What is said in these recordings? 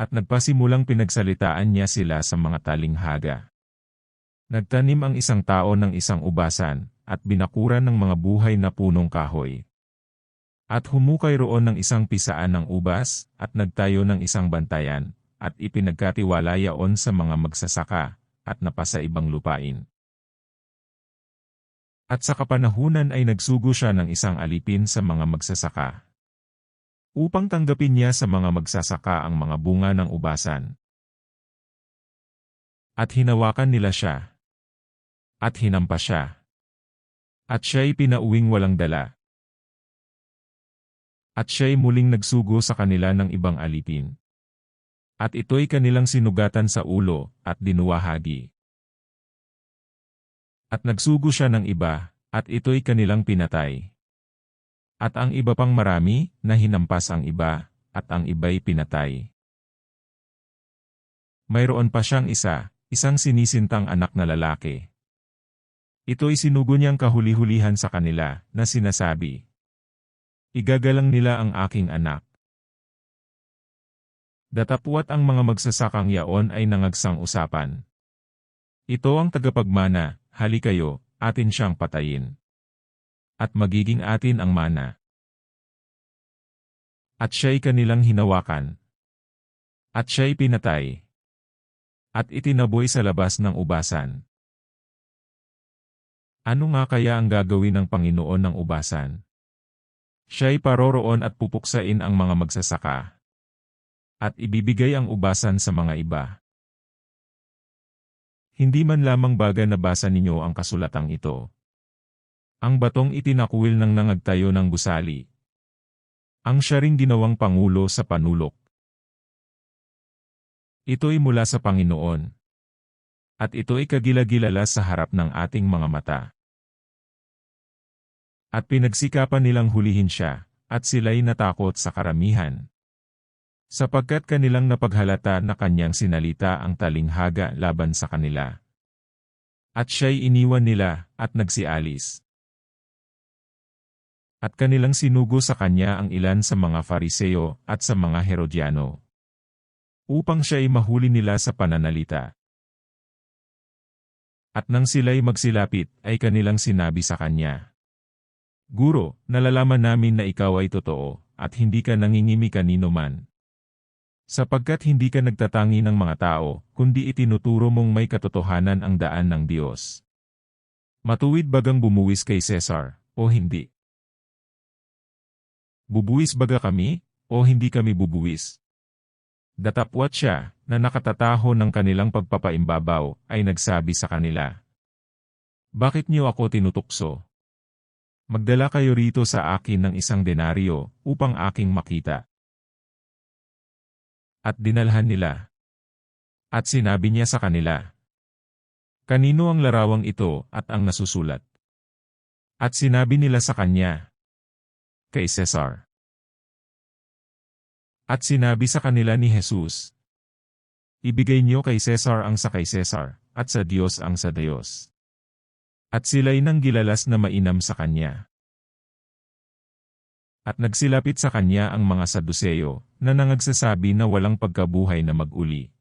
At nagpasimulang pinagsalitaan niya sila sa mga talinghaga. Nagtanim ang isang tao ng isang ubasan, at binakuran ng mga buhay na punong kahoy. At humukay roon ng isang pisaan ng ubas, at nagtayo ng isang bantayan, at ipinagkatiwala yaon sa mga magsasaka, at napasa ibang lupain. At sa kapanahunan ay nagsugo siya ng isang alipin sa mga magsasaka upang tanggapin niya sa mga magsasaka ang mga bunga ng ubasan. At hinawakan nila siya. At hinampa siya. At siya'y pinauwing walang dala. At siya'y muling nagsugo sa kanila ng ibang alipin. At ito'y kanilang sinugatan sa ulo, at dinuwahagi. At nagsugo siya ng iba, at ito'y kanilang pinatay. At ang iba pang marami, na hinampas ang iba, at ang iba'y pinatay. Mayroon pa siyang isa, isang sinisintang anak na lalaki. Ito'y sinugo niyang kahuli-hulihan sa kanila, na sinasabi, Igagalang nila ang aking anak. Datapwat ang mga magsasakang yaon ay nangagsang usapan. Ito ang tagapagmana, hali kayo, atin siyang patayin at magiging atin ang mana. At siya'y kanilang hinawakan. At siya'y pinatay. At itinaboy sa labas ng ubasan. Ano nga kaya ang gagawin ng Panginoon ng ubasan? Siya'y paroroon at pupuksain ang mga magsasaka. At ibibigay ang ubasan sa mga iba. Hindi man lamang baga nabasa ninyo ang kasulatang ito. Ang batong itinakwil ng nangagtayo ng gusali. Ang siya ring ginawang pangulo sa panulok. Ito'y mula sa Panginoon. At ito'y kagilagilala sa harap ng ating mga mata. At pinagsikapan nilang hulihin siya, at sila'y natakot sa karamihan. Sapagkat kanilang napaghalata na kanyang sinalita ang talinghaga laban sa kanila. At siya'y iniwan nila, at nagsialis. At kanilang sinugo sa kanya ang ilan sa mga Fariseo at sa mga Herodiano. Upang siya'y mahuli nila sa pananalita. At nang sila'y magsilapit, ay kanilang sinabi sa kanya. Guro, nalalaman namin na ikaw ay totoo, at hindi ka nangingimi kanino man. Sapagkat hindi ka nagtatangi ng mga tao, kundi itinuturo mong may katotohanan ang daan ng Diyos. Matuwid bagang bumuwis kay Cesar, o hindi? Bubuwis baga kami, o hindi kami bubuwis? Datapwat siya, na nakatataho ng kanilang pagpapaimbabaw, ay nagsabi sa kanila. Bakit niyo ako tinutukso? Magdala kayo rito sa akin ng isang denaryo, upang aking makita. At dinalhan nila. At sinabi niya sa kanila, Kanino ang larawang ito at ang nasusulat? At sinabi nila sa kanya, kay Cesar. At sinabi sa kanila ni Jesus, Ibigay niyo kay Cesar ang sa kay Cesar, at sa Diyos ang sa Diyos. At sila'y nang gilalas na mainam sa kanya. At nagsilapit sa kanya ang mga Saduseyo, na nangagsasabi na walang pagkabuhay na mag-uli.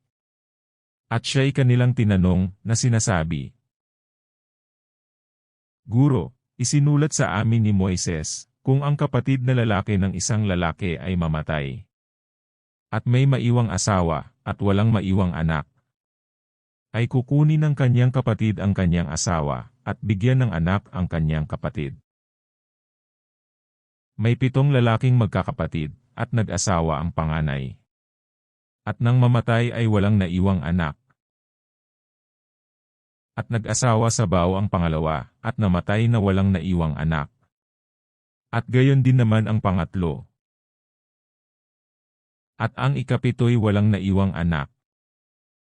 At siya'y kanilang tinanong, na sinasabi, Guro, isinulat sa amin ni Moises, kung ang kapatid na lalaki ng isang lalaki ay mamatay. At may maiwang asawa, at walang maiwang anak. Ay kukunin ng kanyang kapatid ang kanyang asawa, at bigyan ng anak ang kanyang kapatid. May pitong lalaking magkakapatid, at nag-asawa ang panganay. At nang mamatay ay walang naiwang anak. At nag-asawa sa bao ang pangalawa, at namatay na walang naiwang anak. At gayon din naman ang pangatlo. At ang ikapito'y walang naiwang anak.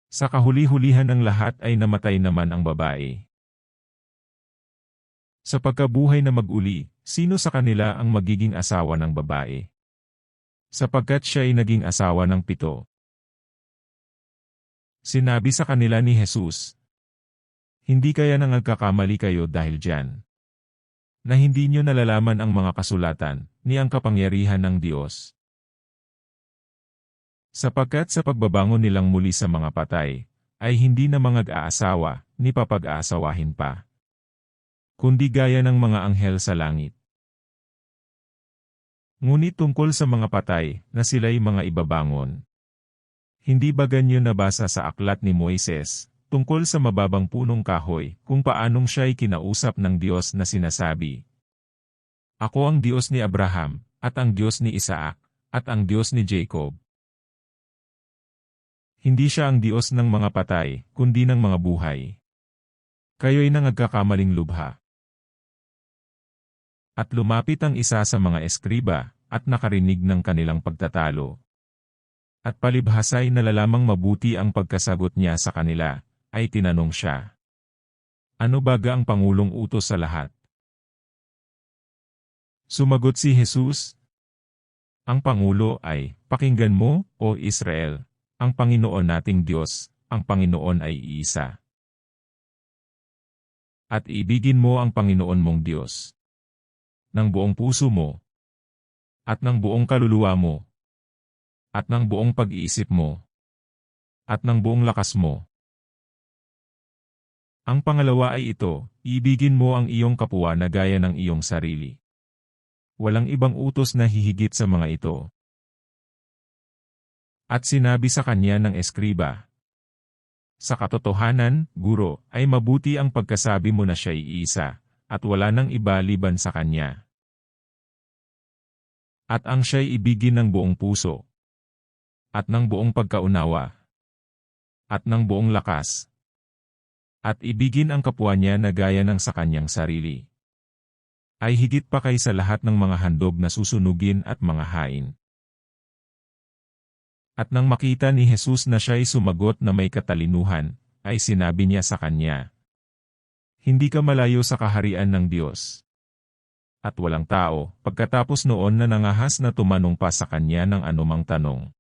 Sa kahuli-hulihan ng lahat ay namatay naman ang babae. Sa pagkabuhay na mag-uli, sino sa kanila ang magiging asawa ng babae? Sapagkat siya ay naging asawa ng pito. Sinabi sa kanila ni Jesus, Hindi kaya nang nagkakamali kayo dahil dyan na hindi nyo nalalaman ang mga kasulatan, ni ang kapangyarihan ng Diyos. Sapagkat sa pagbabangon nilang muli sa mga patay, ay hindi na mga aasawa, ni papag-aasawahin pa. Kundi gaya ng mga anghel sa langit. Ngunit tungkol sa mga patay, na sila'y mga ibabangon. Hindi ba ganyo nabasa sa aklat ni Moises, tungkol sa mababang punong kahoy, kung paanong siya'y kinausap ng Diyos na sinasabi, Ako ang Diyos ni Abraham, at ang Diyos ni Isaac, at ang Diyos ni Jacob. Hindi siya ang Diyos ng mga patay, kundi ng mga buhay. Kayo'y nangagkakamaling lubha. At lumapit ang isa sa mga eskriba, at nakarinig ng kanilang pagtatalo. At palibhasay nalalamang mabuti ang pagkasagot niya sa kanila, ay tinanong siya. Ano baga ang Pangulong utos sa lahat? Sumagot si Jesus, Ang Pangulo ay, Pakinggan mo, O Israel, ang Panginoon nating Diyos, ang Panginoon ay iisa. At ibigin mo ang Panginoon mong Diyos. Ng buong puso mo. At ng buong kaluluwa mo. At ng buong pag-iisip mo. At ng buong lakas mo. Ang pangalawa ay ito, ibigin mo ang iyong kapwa na gaya ng iyong sarili. Walang ibang utos na hihigit sa mga ito. At sinabi sa kanya ng eskriba, Sa katotohanan, guro, ay mabuti ang pagkasabi mo na siya'y isa, at wala nang iba liban sa kanya. At ang siya'y ibigin ng buong puso, at ng buong pagkaunawa, at ng buong lakas, at ibigin ang kapwa niya na gaya ng sa kanyang sarili. Ay higit pa kay sa lahat ng mga handog na susunugin at mga hain. At nang makita ni Jesus na siya'y sumagot na may katalinuhan, ay sinabi niya sa kanya, Hindi ka malayo sa kaharian ng Diyos. At walang tao, pagkatapos noon na nangahas na tumanong pa sa kanya ng anumang tanong.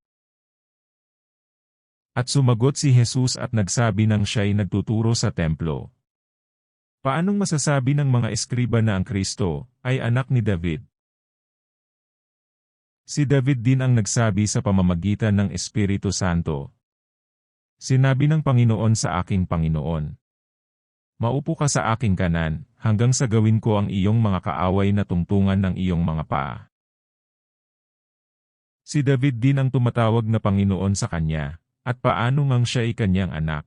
At sumagot si Jesus at nagsabi ng siya'y nagtuturo sa templo. Paanong masasabi ng mga eskriba na ang Kristo ay anak ni David? Si David din ang nagsabi sa pamamagitan ng Espiritu Santo. Sinabi ng Panginoon sa aking Panginoon. Maupo ka sa aking kanan, hanggang sa gawin ko ang iyong mga kaaway na tungtungan ng iyong mga paa. Si David din ang tumatawag na Panginoon sa kanya, at paano ngang siya ay kanyang anak.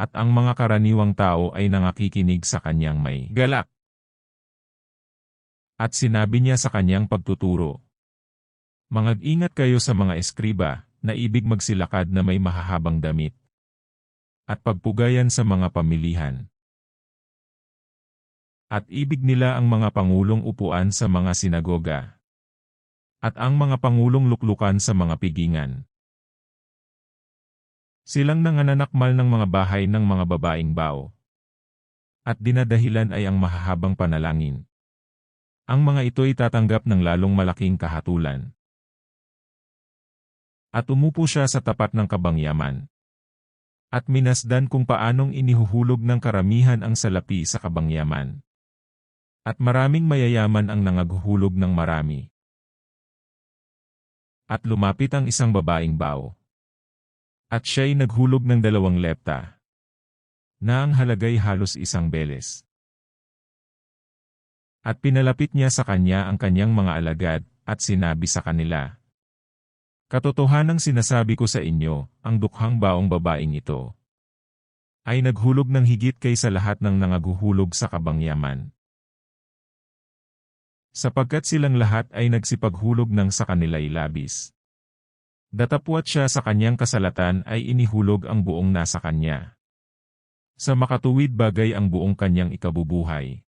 At ang mga karaniwang tao ay nangakikinig sa kanyang may galak. At sinabi niya sa kanyang pagtuturo, Mangag-ingat kayo sa mga eskriba, na ibig magsilakad na may mahahabang damit. At pagpugayan sa mga pamilihan. At ibig nila ang mga pangulong upuan sa mga sinagoga. At ang mga pangulong luklukan sa mga pigingan. Silang nangananakmal ng mga bahay ng mga babaeng bao. At dinadahilan ay ang mahahabang panalangin. Ang mga ito ay tatanggap ng lalong malaking kahatulan. At umupo siya sa tapat ng kabangyaman. At minasdan kung paanong inihuhulog ng karamihan ang salapi sa kabangyaman. At maraming mayayaman ang nangaghulog ng marami. At lumapit ang isang babaeng bao. At siya'y naghulog ng dalawang lepta. Na ang halagay halos isang beles. At pinalapit niya sa kanya ang kanyang mga alagad, at sinabi sa kanila, Katotohanang sinasabi ko sa inyo, ang dukhang baong babaeng ito ay naghulog ng higit kaysa lahat ng nangaguhulog sa kabangyaman. Sapagkat silang lahat ay nagsipaghulog ng sa kanila'y labis. Datapwat siya sa kanyang kasalatan ay inihulog ang buong nasa kanya. Sa makatuwid bagay ang buong kanyang ikabubuhay.